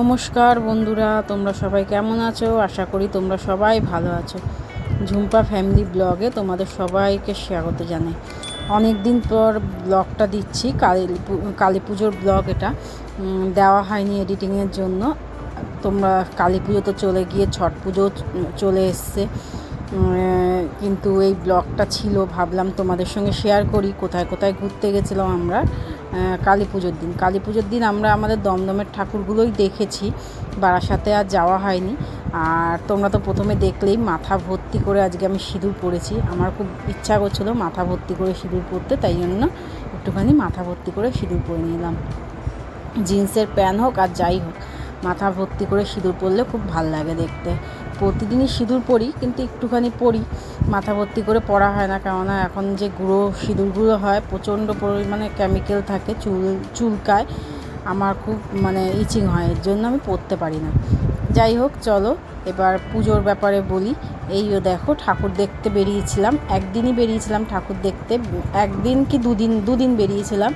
নমস্কার বন্ধুরা, তোমরা সবাই কেমন আছো? আশা করি তোমরা সবাই ভালো আছো। ঝুম্পা ফ্যামিলি ব্লগে তোমাদের সবাইকে স্বাগত জানাই। অনেক দিন পর ব্লগটা দিচ্ছি, কালী কালী পুজোর ব্লগ এটা। দেওয়া হয়নি এডিটিংয়ের জন্য। তোমরা কালী পুজো তো চলে গিয়ে ছট পুজো চলে এসছে। কিন্তু এই ব্লগটা ছিল, ভাবলাম তোমাদের সঙ্গে শেয়ার করি, কোথায় কোথায় ঘুরতে গেছিলাম আমরা কালী পুজোর দিন। কালী পুজোর দিন আমরা আমাদের দমদমের ঠাকুরগুলোই দেখেছি, বারাসাতে আর যাওয়া হয়নি। আর তোমরা তো প্রথমে দেখলেই মাথা ভর্তি করে আজকে আমি সিঁদুর পরেছি। আমার খুব ইচ্ছা করছিল মাথা ভর্তি করে সিঁদুর পরতে, তাই জন্য একটুখানি মাথা ভর্তি করে সিঁদুর পরে নিলাম। জিন্সের প্যান্ট হোক আর যাই হোক মাথা ভর্তি করে সিঁদুর পরলে খুব ভালো লাগে দেখতে। প্রতিদিনই সিঁদুর পরি, কিন্তু একটুখানি পরি। মাথা ভর্তি করে পরা হয় না, কেননা এখন যে গুঁড়ো সিঁদুরগুলো হয়, প্রচণ্ড পরিমাণে কেমিক্যাল থাকে, চুল, চুলকায়। আমার খুব মানে ইচিং হয়, এর জন্য আমি পরতে পারি না। যাই হোক, চলো এবার পুজোর ব্যাপারে বলি এইও দেখো, ঠাকুর দেখতে বেরিয়েছিলাম, একদিনই বেরিয়েছিলাম ঠাকুর দেখতে, একদিন কি দুদিন দুদিন বেরিয়েছিলাম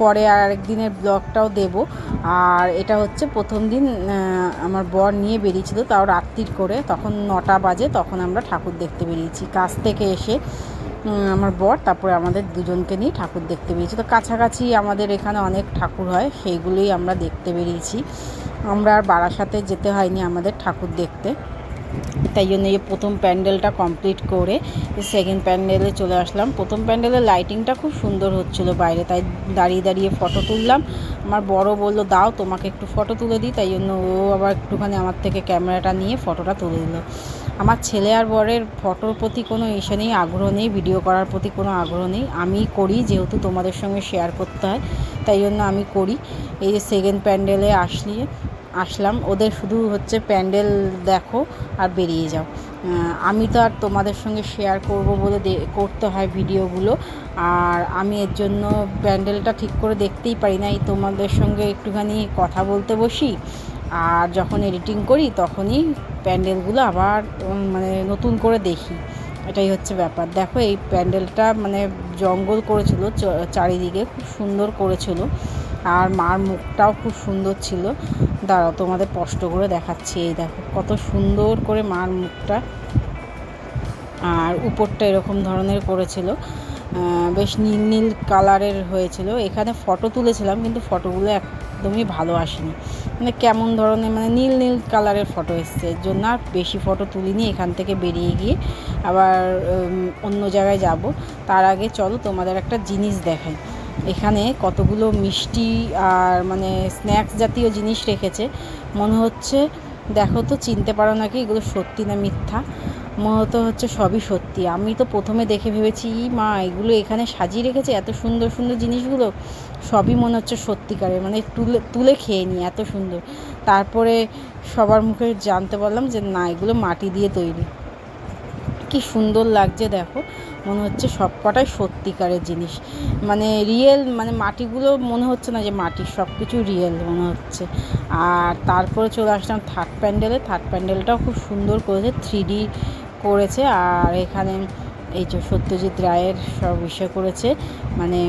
পরে আর একদিনের ব্লগটাও দেব। আর এটা হচ্ছে প্রথম দিন আমার বর নিয়ে বেরিয়েছিল, তাও রাত্রির করে, তখন নটা বাজে, তখন আমরা ঠাকুর দেখতে বেরিয়েছি। কাছ থেকে এসে আমার বর, তারপরে আমাদের দুজনকে নিয়ে ঠাকুর দেখতে বেরিয়েছি। তো কাছাকাছি আমাদের এখানে অনেক ঠাকুর হয়, সেইগুলোই আমরা দেখতে বেরিয়েছি। আমরা আর বারাসাতে যেতে হয়নি আমাদের ঠাকুর দেখতে। তাই জন্য এই প্রথম প্যান্ডেলটা কমপ্লিট করে সেকেন্ড প্যান্ডেলে চলে আসলাম। প্রথম প্যান্ডেলের লাইটিংটা খুব সুন্দর হচ্ছিল বাইরে, তাই দাঁড়িয়ে দাঁড়িয়ে ফটো তুললাম। আমার বড় বলল, দাও, তোমাকে একটু ফটো তুলে দিই। তাই জন্য ও আবার একটুখানি আমার থেকে ক্যামেরাটা নিয়ে ফটোটা তুলে দিল। আমার ছেলে আর বরের ফটোর প্রতি কোনো ইসে নেই, আগ্রহ নেই ভিডিও করার প্রতি কোনো আগ্রহ নেই। আমি করি যেহেতু তোমাদের সঙ্গে শেয়ার করতে হয়, তাই জন্য আমি করি। এই যে সেকেন্ড প্যান্ডেলে আসলি আসলাম। ওদের শুধু হচ্ছে প্যান্ডেল দেখো আর বেরিয়ে যাও। আমি তো আর তোমাদের সঙ্গে শেয়ার করব বলে করতে হয় ভিডিওগুলো। আর আমি এর জন্য প্যান্ডেলটা ঠিক করে দেখতেই পারি না। এই তোমাদের সঙ্গে একটুখানি কথা বলতে বসি। আর যখন এডিটিং করি, তখনই প্যান্ডেলগুলো আবার মানে নতুন করে দেখি। এটাই হচ্ছে ব্যাপার। দেখো, এই প্যান্ডেলটা মানে জঙ্গল করেছিল চারিদিকে খুব সুন্দর করেছিল। আর মার মুখটাও খুব সুন্দর ছিল। দাঁড়াও, তোমাদের স্পষ্ট করে দেখাচ্ছি। এই দেখো, কত সুন্দর করে মার মুখটা আর উপরটা এরকম ধরনের করেছিল। বেশ নীল নীল কালারের হয়েছিল। এখানে ফটো তুলেছিলাম, কিন্তু ফটোগুলো একদমই ভালো আসেনি। মানে কেমন ধরনের মানে নীল নীল কালারের ফটো এসছে। এর জন্য আর বেশি ফটো তুলিনি, এখান থেকে বেরিয়ে গিয়ে আবার অন্য জায়গায় যাব। তার আগে চলো তোমাদের একটা জিনিস দেখাই। এখানে কতগুলো মিষ্টি আর মানে স্ন্যাক্স জাতীয় জিনিস রেখেছে। মনে হচ্ছে, দেখো তো, চিনতে পারো নাকি, এগুলো সত্যি না মিথ্যা? মনে হতো হচ্ছে সবই সত্যি। আমি তো প্রথমে দেখে ভেবেছি "ই মা, এগুলো এখানে সাজিয়ে রেখেছে, এত সুন্দর সুন্দর জিনিসগুলো? সবই মনে হচ্ছে সত্যিকারের মানে তুলে তুলে খেয়ে নিই এত সুন্দর। তারপরে সবার মুখে জানতে পারলাম যে, না, এগুলো মাটি দিয়ে তৈরি। কি সুন্দর লাগছে দেখো। মনে হচ্ছে সব কটাই সত্যিকারের জিনিস। মানে রিয়েল মানে মাটিগুলো মনে হচ্ছে না যে মাটির সব কিছু রিয়েল মনে হচ্ছে। আর তারপরে চলে আসলাম থার্ড প্যান্ডেলে থার্ড প্যান্ডেলটাও খুব সুন্দর করেছে থ্রি করেছে। আর এখানে এই যে সত্যজিৎ রায়ের সব বিষয় করেছে। মানে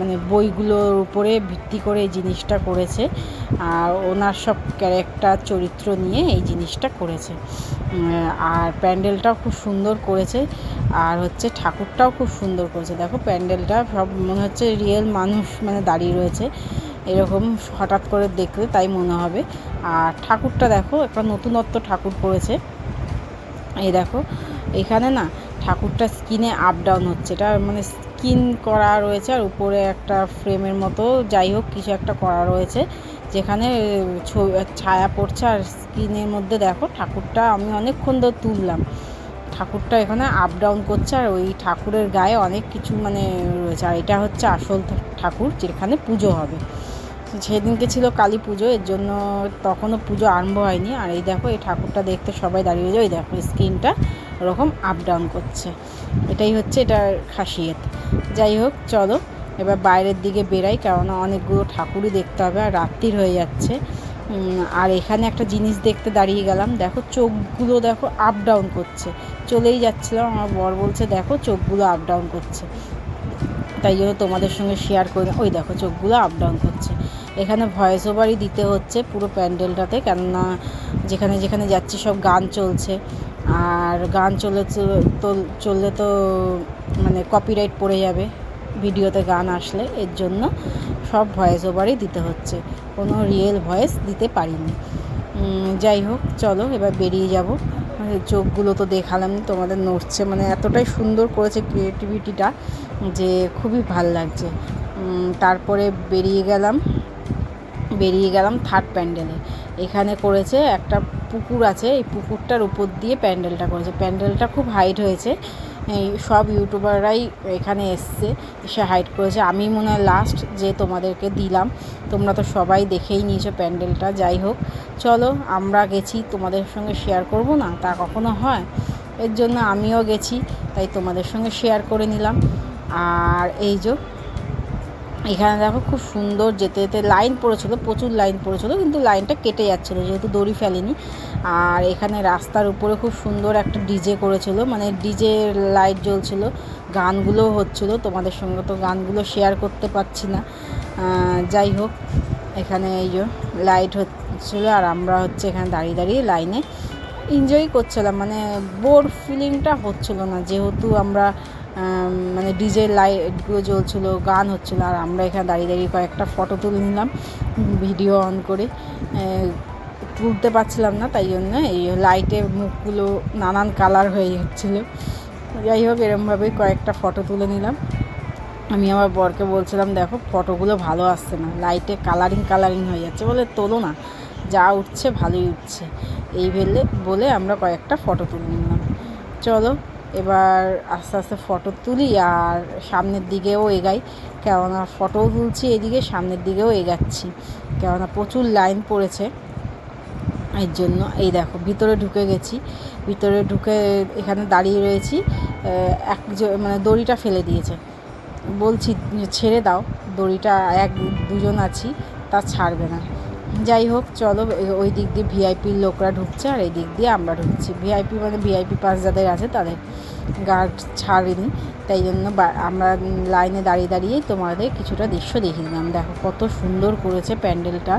মানে বইগুলোর উপরে ভিত্তি করে এই জিনিসটা করেছে। আর ওনার সব ক্যারেক্টার চরিত্র নিয়ে এই জিনিসটা করেছে। আর প্যান্ডেলটাও খুব সুন্দর করেছে। আর হচ্ছে ঠাকুরটাও খুব সুন্দর করেছে। দেখো প্যান্ডেলটা সব মনে হচ্ছে রিয়েল মানুষ মানে দাঁড়িয়ে রয়েছে। এরকম হঠাৎ করে দেখলে তাই মনে হবে। আর ঠাকুরটা দেখো, একটা নতুনত্ব ঠাকুর করেছে। এই দেখো, এখানে না ঠাকুরটা স্কিনে আপ ডাউন হচ্ছে। এটা মানে স্কিন করা রয়েছে আর উপরে একটা ফ্রেমের মতো। যাই হোক, কিছু একটা করা রয়েছে। যেখানে ছায়া পড়ছে আর স্ক্রিনের মধ্যে দেখো ঠাকুরটা আমি অনেকক্ষণ ধরে তুললাম। ঠাকুরটা এখানে আপ ডাউন করছে আর ওই ঠাকুরের গায়ে অনেক কিছু মানে রয়েছে। আর এটা হচ্ছে আসল ঠাকুর যেখানে পুজো হবে। সেদিনকে ছিল কালী পুজো, এর জন্য তখনও পুজো আরম্ভ হয়নি। আর এই দেখো, এই ঠাকুরটা দেখতে সবাই দাঁড়িয়ে যায় ওই দেখো, স্ক্রিনটা ওরকম আপ ডাউন করছে। এটাই হচ্ছে এটার খাসিয়ত। যাই হোক, চলো এবার বাইরের দিকে বেরাই, কেননা অনেকগুলো ঠাকুরই দেখতে হবে আর রাত্রির হয়ে যাচ্ছে। আর এখানে একটা জিনিস দেখতে দাঁড়িয়ে গেলাম। দেখো, চোখগুলো দেখো আপ ডাউন করছে। চলেই যাচ্ছিলাম, আমার বর বলছে, দেখো, চোখগুলো আপ ডাউন করছে। তাই জন্য তোমাদের সঙ্গে শেয়ার করে। ওই দেখো, চোখগুলো আপ ডাউন করছে। এখানে ভয়েস ওভারই দিতে হচ্ছে পুরো প্যান্ডেলটাতে, কেননা যেখানে যেখানে যাচ্ছি সব গান চলছে। আর গান চলে চললে তো মানে কপিরাইট পড়ে যাবে। ভিডিওতে গান আসলে এর জন্য সব ভয়েস ওভারই দিতে হচ্ছে। কোনো রিয়েল ভয়েস দিতে পারিনি। যাই হোক, চলো এবার বেরিয়ে যাব। চোখগুলো তো দেখালাম, তোমাদের নড়ছে। মানে এতটাই সুন্দর করেছে ক্রিয়েটিভিটিটা যে খুবই ভালো লাগছে। তারপরে বেরিয়ে গেলাম বেরিয়ে গেলাম থার্ড প্যান্ডেলে এখানে করেছে একটা পুকুর আছে, এই পুকুরটার উপর দিয়ে প্যান্ডেলটা করেছে। প্যান্ডেলটা খুব হাইট হয়েছে। এই সব ইউটিউবাররাই এখানে এসছে, এসে হাইট করেছে। আমি মনে হয় লাস্ট যে তোমাদেরকে দিলাম, তোমরা তো সবাই দেখেই নিয়েছো প্যান্ডেলটা, যাই হোক। চলো, আমরা গেছি, তোমাদের সঙ্গে শেয়ার করব না? তা কখনো হয়? এর জন্য আমিও গেছি, তাই তোমাদের সঙ্গে শেয়ার করে নিলাম। আর এই যে, এখানে দেখো খুব সুন্দর যেতে যেতে লাইন পড়েছিল, প্রচুর লাইন পড়েছিল, কিন্তু লাইনটা কেটে যাচ্ছিল, যেহেতু দড়ি ফেলেনি। আর এখানে রাস্তার উপরে খুব সুন্দর একটা ডিজে করেছিল মানে ডিজে লাইট জ্বলছিল, গানগুলো হচ্ছিল, তোমাদের সঙ্গে তো গানগুলো শেয়ার করতে পারছি না। যাই হোক, এখানে এই যে লাইট হচ্ছিল আর আমরা হচ্ছে এখানে দাঁড়িয়ে দাঁড়িয়ে লাইনে এনজয় করছিলাম মানে বোর ফিলিংটা হচ্ছিল না, যেহেতু আমরা মানে ডিজে লাইটগুলো জ্বলছিলো, গান হচ্ছিল, আর আমরা এখানে দাঁড়িয়ে দাঁড়িয়ে কয়েকটা ফটো তুলে নিলাম ভিডিও অন করে। তুলতে পারছিলাম না, তাই জন্য এই লাইটের মুখগুলো নানান কালার হয়ে যাচ্ছিল। যাই হোক, এরমভাবেই কয়েকটা ফটো তুলে নিলাম। আমি আমার বরকে বলছিলাম, দেখো ফটোগুলো ভালো আসছে না। লাইটে কালারিং কালারিং হয়ে যাচ্ছে। বলে, তোলো না, যা উঠছে ভালোই উঠছে। এই ভেলে, বলে আমরা কয়েকটা ফটো তুলে নিলাম। চলো, এবার আস্তে আস্তে ফটো তুলি আর সামনের দিকেও এগাই। কেননা ফটোও তুলছি এদিকে, সামনের দিকেও এগাচ্ছি। কেননা প্রচুর লাইন পড়েছে। এর জন্য, এই দেখো, ভিতরে ঢুকে গেছি। ভিতরে ঢুকে এখানে দাঁড়িয়ে রয়েছি। এক মানে দড়িটা ফেলে দিয়েছে। বলছি ছেড়ে দাও, দড়িটা, এক, দুজন আছি, তা ছাড়বে না। যাই হোক, চলো ওই দিক দিয়ে ভিআইপির লোকরা ঢুকছে আর এই দিক দিয়ে আমরা ঢুকছি। ভিআইপি মানে ভিআইপি পাস যাদের আছে, তাদের গার্ড ছাড়েনি। তাই জন্য আমরা লাইনে দাঁড়িয়ে দাঁড়িয়েই তোমাদের কিছুটা দৃশ্য দেখিয়ে দিলাম। দেখো, কত সুন্দর করেছে প্যান্ডেলটা।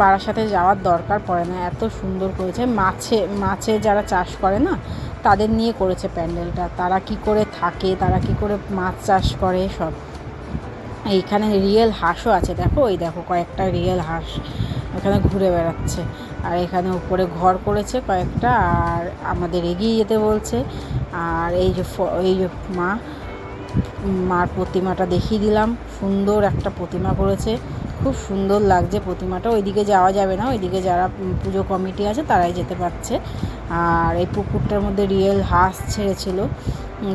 বারাসাতে যাওয়ার দরকার পড়ে না। এত সুন্দর করেছে। মাছে মাছে যারা চাষ করে না, তাদের নিয়ে করেছে প্যান্ডেলটা। তারা কি করে থাকে, তারা কি করে মাছ চাষ করে, সব। এইখানে রিয়েল হাঁসও আছে। দেখো, ওই দেখো, কয়েকটা রিয়েল হাঁস। এখানে ঘুরে বেড়াচ্ছে। আর এখানে উপরে ঘর করেছে কয়েকটা, আর আমাদের এগিয়ে যেতে বলছে। আর এই যে এই যে মা, মার প্রতিমাটা দেখিয়ে দিলাম। সুন্দর একটা প্রতিমা করেছে। খুব সুন্দর লাগছে প্রতিমাটা। ওইদিকে যাওয়া যাবে না। ওইদিকে যারা পুজো কমিটি আছে তারাই যেতে পারছে। আর এই পুকুরটার মধ্যে রিয়েল হাঁস ছেড়েছিল।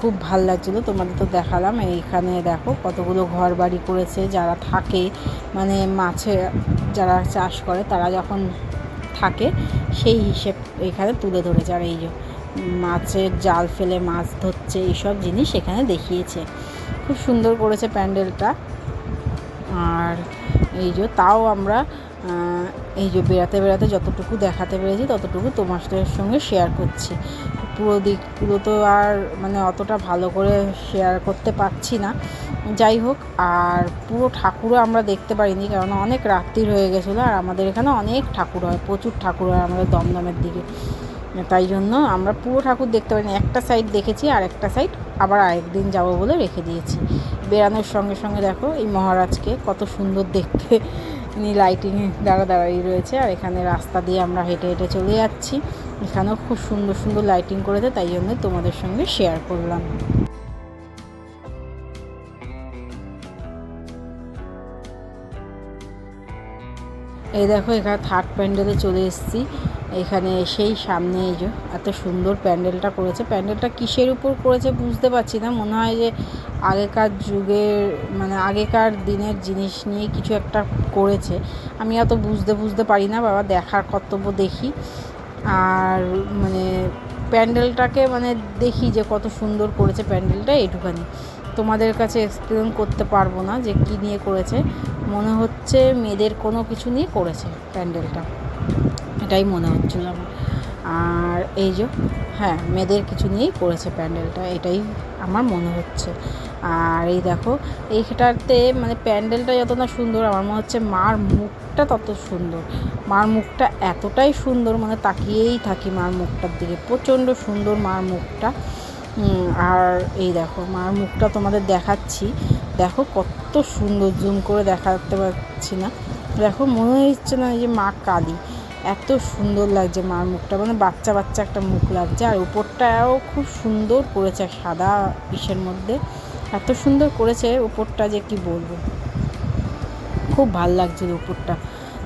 খুব ভালো লাগছিল, তোমাদের তো দেখালাম। এইখানে দেখো কতগুলো ঘর বাড়ি করেছে, যারা থাকে। মানে মাছে যারা চাষ করে, তারা যখন থাকে, সেই হিসেব এখানে তুলে ধরেছে। আর এই যে মাছের জাল ফেলে মাছ ধরছে, এইসব জিনিস এখানে দেখিয়েছে। খুব সুন্দর করেছে প্যান্ডেলটা। আর এই যে তাও আমরা এই যে বেড়াতে বেড়াতে যতটুকু দেখাতে পেরেছি, ততটুকু তোমাদের সঙ্গে শেয়ার করছি। পুরো দিকগুলো তো আর মানে অতটা ভালো করে শেয়ার করতে পারছি না। যাই হোক, আর পুরো ঠাকুরও আমরা দেখতে পারিনি, কারণ অনেক রাত্রির হয়ে গেছিল, আর আমাদের এখানে অনেক ঠাকুর হয়, প্রচুর ঠাকুর হয় আমাদের দমদমের দিকে। তাই জন্য আমরা পুরো ঠাকুর দেখতে পারিনি, একটা সাইড দেখেছি আর একটা সাইড আবার আরেকদিন যাব বলে রেখে দিয়েছি। বেড়ানোর সঙ্গে সঙ্গে দেখো এই মহারাজকে কত সুন্দর দেখতে ইনি লাইটিংয়ে দাঁড়া দাঁড়িয়ে রয়েছে, আর এখানে রাস্তা দিয়ে আমরা হেঁটে হেঁটে চলে যাচ্ছি। এখানেও খুব সুন্দর সুন্দর লাইটিং করেছে, তাই জন্য তোমাদের সঙ্গে শেয়ার করলাম। এই দেখো, এখানে থার্ড প্যান্ডেলে চলে এসেছি। এখানে এসেই সামনে এই যে এত সুন্দর প্যান্ডেলটা করেছে। প্যান্ডেলটা কিসের উপর করেছে বুঝতে পারছি না। মনে হয় যে আগেকার যুগের মানে আগেকার দিনের জিনিস নিয়ে কিছু একটা করেছে। আমি অত বুঝতে বুঝতে পারি না, বাবা দেখার কর্তব্য দেখি। আর মানে প্যান্ডেলটাকে মানে দেখি যে কত সুন্দর করেছে প্যান্ডেলটা এটুখানি তোমাদের কাছে এক্সপ্লেন করতে পারব না যে কী নিয়ে করেছে। মনে হচ্ছে মেয়েদের কোনো কিছু নিয়ে করেছে প্যান্ডেলটা। এটাই মনে হচ্ছিল আমার। আর এই যে হ্যাঁ মেয়েদের কিছু নিয়েই করেছে প্যান্ডেলটা, এটাই আমার মনে হচ্ছে। আর এই দেখো, এইটাতে মানে প্যান্ডেলটা যত না সুন্দর, আমার মনে হচ্ছে মার মুখটা তত সুন্দর। মার মুখটা এতটাই সুন্দর মানে তাকিয়েই থাকি মার মুখটার দিকে, প্রচণ্ড সুন্দর মার মুখটা। আর এই দেখো, মার মুখটা তোমাদের দেখাচ্ছি। দেখো কত সুন্দর, জুম করে দেখাতে পারছি না। দেখো মনে হচ্ছে না যে মা কালী, এত সুন্দর লাগছে মার মুখটা মানে বাচ্চা বাচ্চা একটা মুখ লাগছে। আর উপরটাও খুব সুন্দর করেছে, সাদা পিসের মধ্যে। এত সুন্দর করেছে উপরটা যে কি বলব। খুব ভালো লাগছিল উপরটা।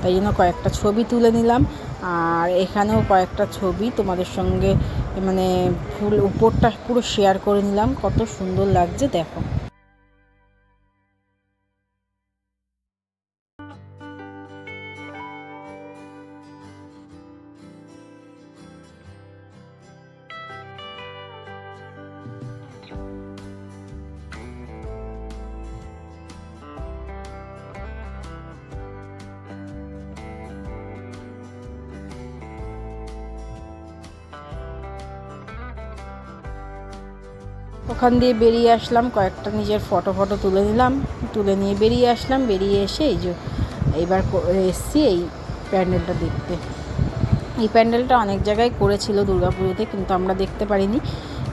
তাই জন্য কয়েকটা ছবি তুলে নিলাম। আর এখানেও কয়েকটা ছবি তোমাদের সঙ্গে মানে ফুল উপরটা পুরো শেয়ার করে নিলাম। কত সুন্দর লাগছে, দেখো। ওখান দিয়ে বেরিয়ে আসলাম, কয়েকটা নিজের ফটো ফটো তুলে নিলাম, তুলে নিয়ে বেরিয়ে আসলাম, বেরিয়ে এসে এই যে এইবার এসছি এই প্যান্ডেলটা দেখতে। এই প্যান্ডেলটা অনেক জায়গায় করেছিল দুর্গাপুজোতে, কিন্তু আমরা দেখতে পারিনি।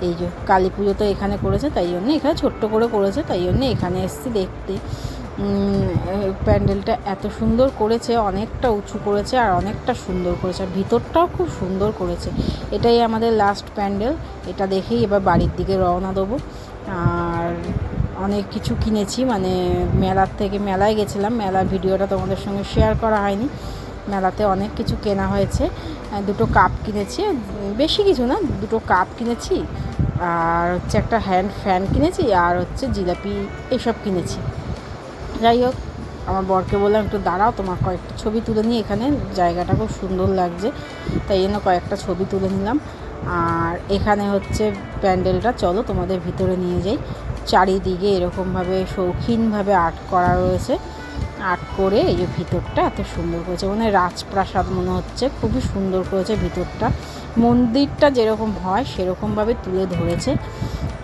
এই যে কালী পুজো তো এখানে করেছে, তাই জন্য এখানে ছোট্ট করে করেছে, তাই জন্য এখানে এসছি দেখতে। প্যান্ডেলটা এত সুন্দর করেছে, অনেকটা উঁচু করেছে আর অনেকটা সুন্দর করেছে। আর ভিতরটাও খুব সুন্দর করেছে। এটাই আমাদের লাস্ট প্যান্ডেল। এটা দেখেই এবার বাড়ির দিকে রওনা দেবো। আর অনেক কিছু কিনেছি মানে মেলার থেকে মেলায় গেছিলাম। মেলার ভিডিওটা তোমাদের সঙ্গে শেয়ার করা হয়নি। মেলাতে অনেক কিছু কেনা হয়েছে। দুটো কাপ কিনেছি। বেশি কিছু না, দুটো কাপ কিনেছি। আর হচ্ছে একটা হ্যান্ড ফ্যান কিনেছি, আর হচ্ছে জিলাপি এসব কিনেছি। যাই হোক, আমার বরকে বললাম, একটু দাঁড়াও, তোমার কয়েকটা ছবি তুলে নিই। এখানে জায়গাটা খুব সুন্দর লাগছে, তাই জন্য কয়েকটা ছবি তুলে নিলাম। আর এখানে হচ্ছে প্যান্ডেলটা, চলো তোমাদের ভিতরে নিয়ে যাই। চারিদিকে এরকমভাবে শৌখিনভাবে আর্ট করা রয়েছে। আর্ট করে এই যে ভিতরটা এত সুন্দর করেছে মানে রাজপ্রাসাদ মনে হচ্ছে, খুবই সুন্দর করেছে ভিতরটা। মন্দিরটা যেরকম হয়, সেরকমভাবে তুলে ধরেছে।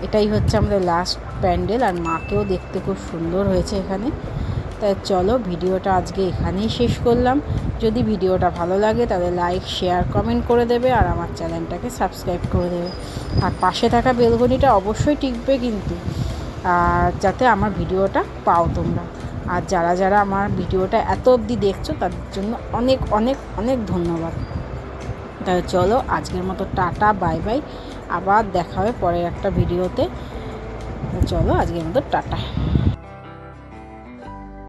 এটাই হচ্ছে আমাদের লাস্ট প্যান্ডেল আর মাকেও দেখতে খুব সুন্দর হয়েছে এখানে। তাই চলো ভিডিওটা আজকে এখানেই শেষ করলাম। যদি ভিডিওটা ভালো লাগে তাহলে লাইক শেয়ার কমেন্ট করে দেবে আর আমার চ্যানেলটাকে সাবস্ক্রাইব করে দেবে। আর পাশে থাকা বেলগনিটা অবশ্যই টিকবে কিন্তু, আর যাতে আমার ভিডিওটা পাও তোমরা। আর যারা যারা আমার ভিডিওটা এত অবধি দেখছ তাদের জন্য অনেক অনেক অনেক ধন্যবাদ। তাহলে চলো আজকের মতো টাটা বাই বাই আবার দেখা হবে পরের একটা ভিডিওতে। চলো আজকের মতো টাটা।